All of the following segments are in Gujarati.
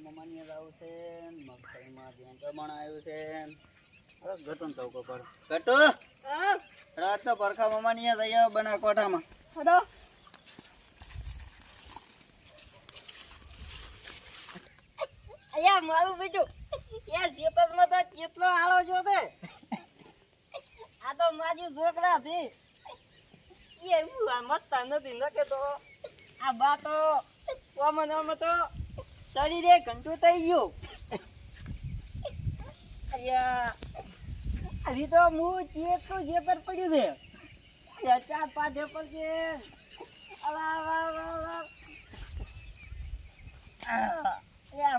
મમાની આવું છે મગફળીમાં ધ્યાન પ્રમાણ આવ્યું છે અરે ગટું ચૌકો પર ગટુ રાત તો પરખા મમાની આવો બના કોઠામાં. હડો. અયા મારું બીજું. યાર ચેતનમાં તો કેટલો આળો જો તે આ તો માજી છોકરા થી એવું આ મતતા નથી નકે તો આ બા તો ઓમન ઓમ તો શરીરે ઘંટું થઈ ગયું. હજી તો હું ચેટલું જે પર પડ્યું છે. ચાર પાંચ પર છે.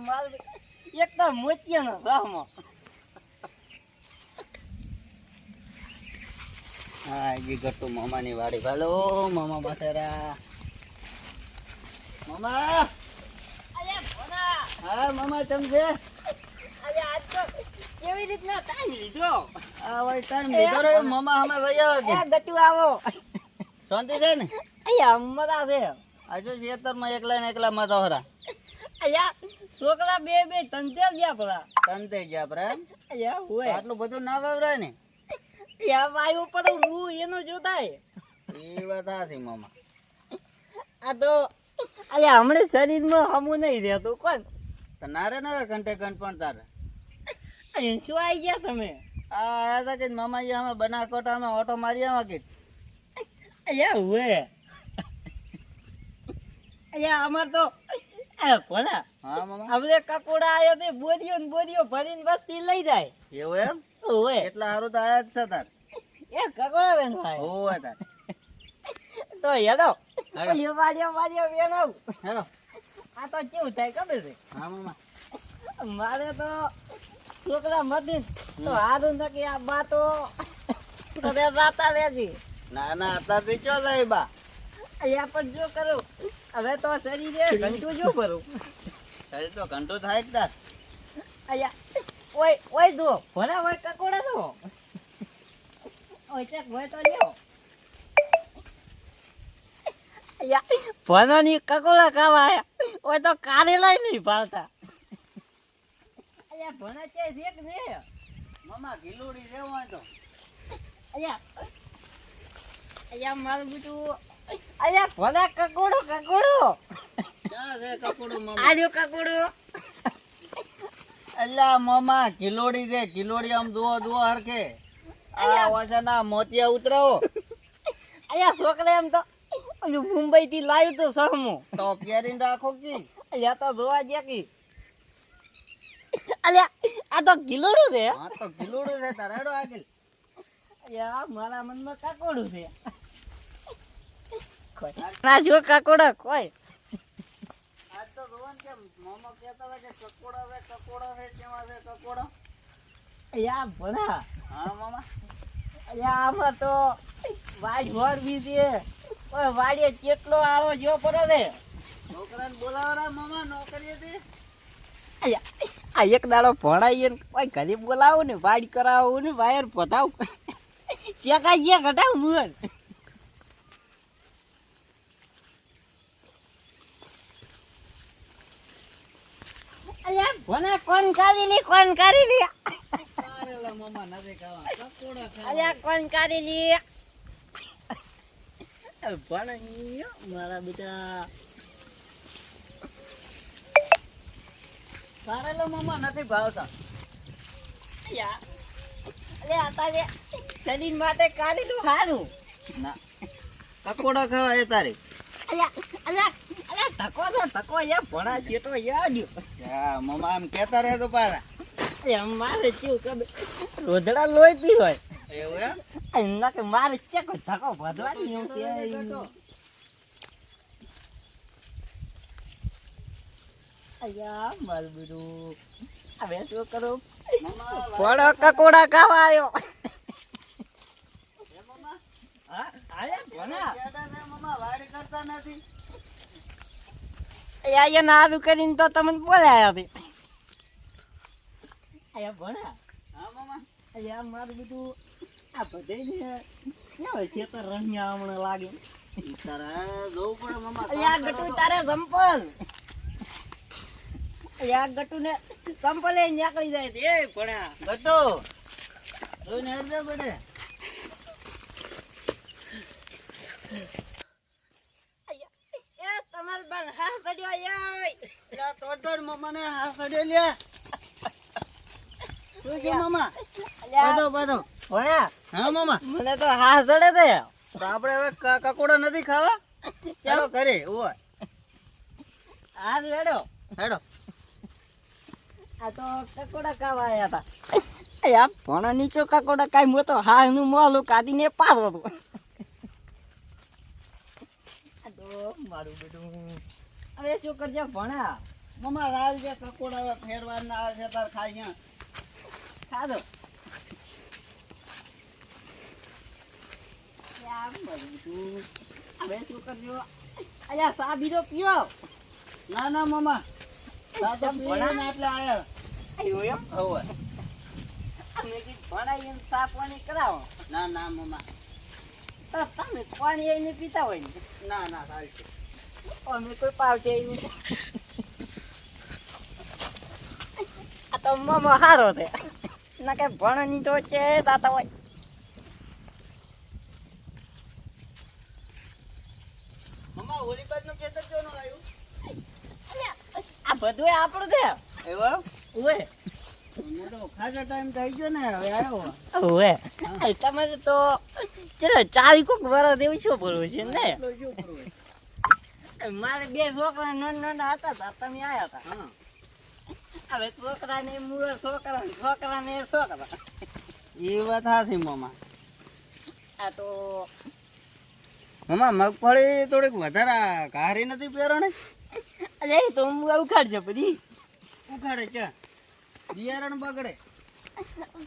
માલ એકદમ મોતિયાનો ગામમાં હા જી ગટુ મામાની વાડી. ભાલો મામા બાતરા મામા! હા મામા તમ છે? અરે આજ તો કેવી રીતના ટાઈમ લીધો. આ વાય ટાઈમ લીધો. રે મામા અમે જઈ આવો એ ગટુ આવો. શાંતિ છે ને? અહીંયા મરા છે આજુ ખેતરમાં એકલા ને એકલા માં દોહરા અહીંયા છોકરા બે બે તંતે ગયા પરા તંતે ગયા પરા અહીંયા હોય. આટલું બધું ના વાવરાય ને? અહીંયા વાયુ પર હું એનો જોતાય. એ વાત આથી મામા. આ તો અલ્યા હમણાં શરીરમાં હમું નહીં રહેતું કોણ? તો નારે ના ઘંટે ઘંટ પણ તારે? અહીં શું આવી ગયા તમે? આ આયા હતા કે મામા અહીંયા અમે બનાકોટા અમે ઓટો મારી આવા કે? અહીંયા હુએ અહીંયા અમાર તો કોના? હા મામા. આપણે કકોડા આવ્યો તે બોરીઓ ને બોરીઓ ભરીને વસ્તી લઈ જાય. એવું એમ? હોય એટલા સારું તો આયા જ છે તાર. એ કકોડા બેન ભાઈ. હોવે તાર. તો હેલો હેલો. ઓલી વાડીઓ વાડીઓ બેન હેલો આ તો કેવું થાય ખબર છે? હા મામા. મારે તો છોકરા મતી તો હારું નથી આ બા તો ઘરે રાતા રહેજી. ના ના અત્યારથી ચો જાય બા? અહીંયા પણ જો કરું. હવે તો શરીરે ઘંટું જો ભરું. શરીર તો ઘંટું થાય જ અહીંયા ઓય ઓય દો ભલા હોય કકોડા દો ઓય ચેક હોય તો લ્યો. ભણાની કકોડા ખાવા આયા. ઓય તો કારેલા નહીં ભાવતા. અહીંયા ભણે છે રેક ને મામા ગીલુડી જેવું હોય તો. અહીંયા અહીંયા મારું બીજું અહીંયા ભલે કકોડો કકોડો. ક્યાં આજો આમ જુઓ જુઓ હરખે. આ વાસના મોતિયા ઉતરાવો. અહીંયા છોકરા એમ તો મુંબઈ થી લાવ્યું તો સહમું તો પહેરીને રાખો કી. અલ્યા તો જોવા જ્યાં કી. અલ્યા આ તો ગિલોડું છે. આ તો કિલોડું છે તાર આગળ. અલ્યા મારા મનમાં કાકોડું છે. ના જો કાકોડો કોઈ. આજ તો જોવાનું કે મામા કહેતા હતા કે કકોડા છે કકોડા છે કેવા છે કકોડા અલ્યા ભણા. હા મામા. અલ્યા આમાં તો વાજ વર બી છે. ઓય વાડીએ કેટલો આળો જો પડો છે? છોકરાને બોલાવરા મામા નોકરીએથી અલ્યા આ એક દાડો ભણાઈએ ને કોઈ ઘરે બોલાવો ને વાડી કરાવો ને વાયર પતાવ ચેકાઈ ઘટાવ મુર ભણે કોણ કાઢી લી કોણ કાઢી લી અલ્યા કોણ કાઢી લી ભણા ઈ મારા બેટા. કારેલા મામા નથી ભાવતા. અલ્યા તારે શરીર માટે કાઢેલું સારું ના. કકોડા ખાવા એ તારે. ધક્કો તો ધક્કો યા ભણા ચેટો યાદ હા મમા આમ કહેતા રહે તો પાછા. એમ મારે ખબર? રોધડા લોહી પી હોય. એવું એમ? કે મારે ચેકો ધક્કો ભરવાની એમ કે અલ્યા માર બીડું હવે શું કરું? મામા ફળો કકોડા ખાવા આવ્યો કરીને તો તમને બોલાયા ભણા હા મામા. અલ્યા મારું બધું આ બધે ને ક્યાં ખેતર રણ્યા હમણાં લાગે. તારે જોવું પડે મામા અલ્યા ગટુ તારે સંપલ. આ ગટુ ને સંપલે નીકળી જાય એ ભણા ગટુ જોઈને હેરજે એ તમાર બન હા સડ્યો લા તોડ તોડ મમ્માને હાથ અડ્યો લે. શું મમ્મા પાડો હા મામા. મને તો હાથ સડે છે. તો આપણે હવે કકોડા નથી ખાવા? ચાલો ઘરે ઓય હા રેડો હેડો. આ તો કકોડા ખાવા આયા હતા. યા ભણા નીચો કકોડા કાઈ મો તો હા એનું મોલું કાઢીને પાડો તો મારું બેટું. હવે શું કરજે ભણા? લાલ જે કકોડા ફેરવાના ફેરવા છે તાર ખાઈ ખાધો? મરું છું હવે શું કરજો અલ્યા સા બીજો પીઓ ના ના મમ્મા તા તો ભણા? પીને એટલે આયા આયો એમ હવે અમે કીધું ભણાઈ સા પાણી કરાવો ના ના મમ્મા તો તમે પાણી આઈને પીતા હોય ને ના ના સારું છે અમે કોઈ પાવશે નહીં આ તો મામા હારો છે ના કે ભણની તો છે દાતા હોય મમ્મા ઓલી બાજુ ખેતર જો નો આવ્યું આ બધું આપણું છે. એવો ઓએ મોટો ખાસો ટાઈમ થઈ ગયો ને હવે આવ્યો. ઓએ તમે તો ચારી કોક વરસ એવું શું બોલવું છે ને? મારે બે છોકરા નાના નાના હતા તા તમે આવ્યા હતા. હવે છોકરા ને મૂળ છોકરા છોકરા ને છોકરા. એ વાત હાથી આ તો મમ્મા મગફળી થોડીક વધારે ઘારી નથી પહેરણી અરે તો ઉખાડજો બધી ઉખાડે છે બિયારણ બગડે.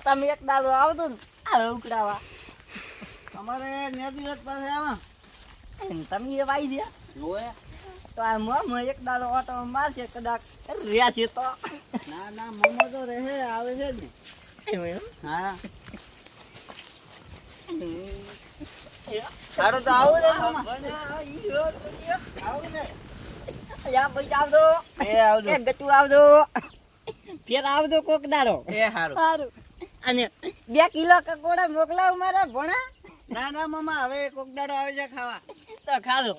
તમે એક દાડો આવતો ને આ ઉકળાવા. અમારે નેદી રથ પાસે આવા. એમ તમે એ વાઈ દે ઓય તો આ મોમ એક દાડો ઓટો મારશે કદાચ છે તો. ના ના મમ્મો તો રહે આવે છે ને. હા. સારું તો આવું ને. આવું ને યા ભાઈ આવજો. એ આવજો. એ ગટુ આવજો. ફેર આવજો કોક દાડો. એ સારું સારું અને બે કિલો કકોડા મોકલાવ મારા ભણા. ના ના મમ્મા હવે કોક દાડો આવે છે ખાવા. તો ખાધો.